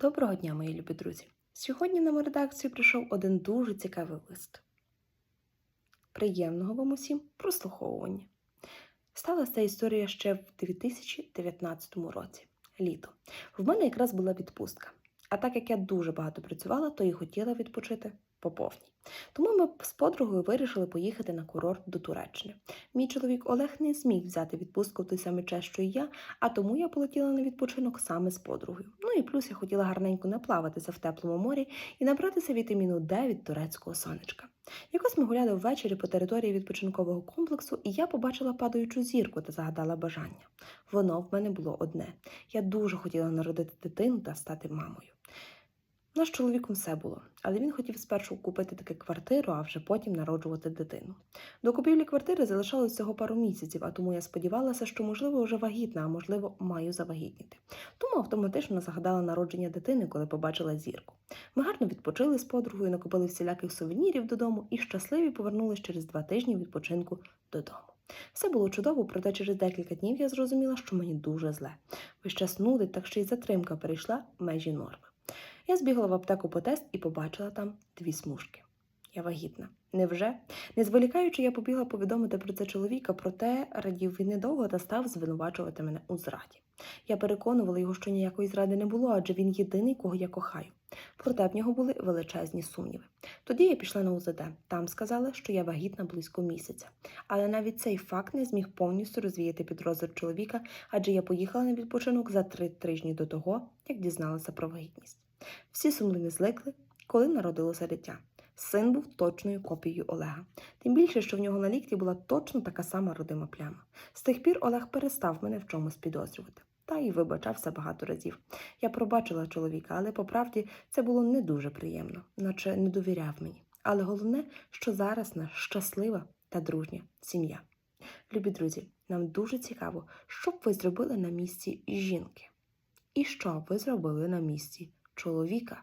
Доброго дня, мої любі друзі! Сьогодні на мою редакцію прийшов один дуже цікавий лист. Приємного вам усім прослуховування. Сталася ця історія ще в 2019 році, літо. В мене якраз була відпустка. А так як я дуже багато працювала, то і хотіла відпочити по повній. Тому ми з подругою вирішили поїхати на курорт до Туреччини. Мій чоловік Олег не зміг взяти відпустку в той самий час, що і я, а тому я полетіла на відпочинок саме з подругою. Ну і плюс я хотіла гарненько наплаватися в теплому морі і набратися вітаміну Д від турецького сонечка. Якось ми гуляли ввечері по території відпочинкового комплексу, і я побачила падаючу зірку та загадала бажання. Воно в мене було одне. Я дуже хотіла народити дитину та стати мамою. У нас чоловіком все було, але він хотів спершу купити таки квартиру, а вже потім народжувати дитину. До купівлі квартири залишалось всього пару місяців, а тому я сподівалася, що, можливо, вже вагітна, а можливо, маю завагітніти. Тому автоматично загадала народження дитини, коли побачила зірку. Ми гарно відпочили з подругою, накупили всіляких сувенірів додому і щасливі повернулись через два тижні відпочинку додому. Все було чудово, проте через декілька днів я зрозуміла, що мені дуже зле. Весь час нудить, так що й затримка перейшла межі норми. Я збігла в аптеку по тест і побачила там дві смужки. Я вагітна. Невже? Не зволікаючи, я побігла повідомити про це чоловіка, проте радів він недовго та став звинувачувати мене у зраді. Я переконувала його, що ніякої зради не було, адже він єдиний, кого я кохаю. Проте в нього були величезні сумніви. Тоді я пішла на УЗД. Там сказали, що я вагітна близько місяця. Але навіть цей факт не зміг повністю розвіяти підозр чоловіка, адже я поїхала на відпочинок за три тижні до того, як дізналася про вагітність. Всі сумніви зникли, коли народилося дитя. Син був точною копією Олега. Тим більше, що в нього на лікті була точно така сама родима пляма. З тих пір Олег перестав мене в чомусь підозрювати. Та й вибачався багато разів. Я пробачила чоловіка, але по правді це було не дуже приємно, наче не довіряв мені. Але головне, що зараз наша щаслива та дружня сім'я. Любі друзі, нам дуже цікаво, що б ви зробили на місці жінки. І що б ви зробили на місці чоловіка?